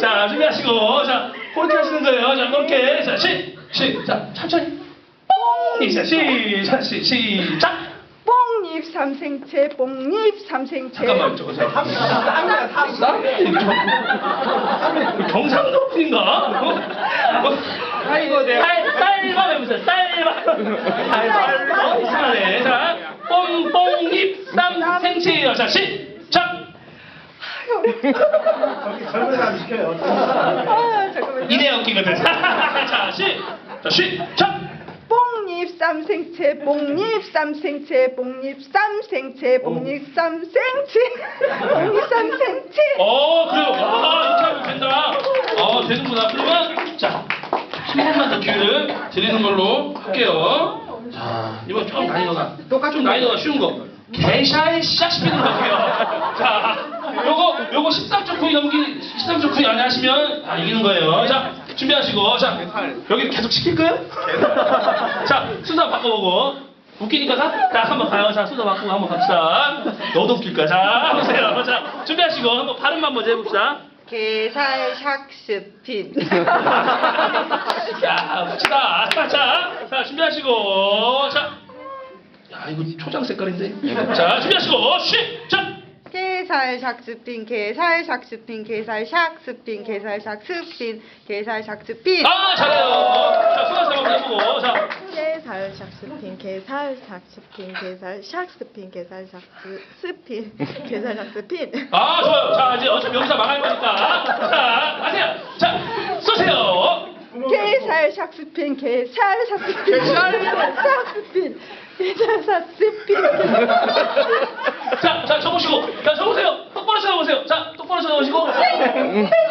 자, 준비하시고. 자, 그렇게 하시는 거예요. 자, 그렇게. 자, 시, 시. 자, 천천히. 이자 시작, 시, 시작. 뽕잎 삼생채 뽕잎 삼생채 잠깐만, 저거, 저. 쌍이 경상도 분인가? 어? 아이고, 네. 쌀, 쌀밥 해보세요. 쌀밥. 어, 이상하네. 자, 뽕뽕잎 쌈생채예요. 자, 시작. 젊은 사람 시켜요. 아 잠깐만요 이내 웃기거든. 자, 시, 자, 시작. 뽕잎 삼생채 뽕잎 삼생채 뽕잎 삼생채 뽕잎 삼생채 뽕잎 삼생채 어, 그래요. 아, 이렇게 하면 된다. 어, 되는구나. 그러면, 자, 한 번만 더 기회를 드리는 걸로 할게요. 자, 이번 좀 난이도가, 좀 난이도가 쉬운 거. 개샤의 샥스피드로 갈게요. 자, 요거, 요거 13초 쿠이 넘기, 13초 쿠이 안에 하시면, 아, 이기는 거예요. 자, 준비하시고, 자, 여기 계속 시킬 거예요? 자, 순서 바꿔보고. 웃기니까 가? 자, 한번 가요. 자, 순서 바꾸고 한번 갑시다. 너도 웃길 거야. 자, 보세요. 자, 준비하시고, 한번 발음만 먼저 해봅시다. 게살 샥스핀 자, 봅시다. 자, 자, 준비하시고, 자. 야, 이거 초장 색깔인데? 자, 준비하시고, 시작! 게살 샥스핀 게살 샥스핀 게살 샥스핀 게살 샥스핀 게살 샥스핀 아, 잘해요. 자, 손 한번 해보고, 자. 게살 샥스핀 게살 샥스핀 게살 샥스핀 게살 샥스핀 게살 샥스핀 아, 좋아요. 자, 이제 어차피 여기서 망할 거니까. 자, 하세요. 자, 쏘세요. 게살 샥스핀 게살 샥스핀 게살 샥스핀 게살 샥스핀 자, 자, 적으시고. 자, 쳐다보시고. Mm-mm.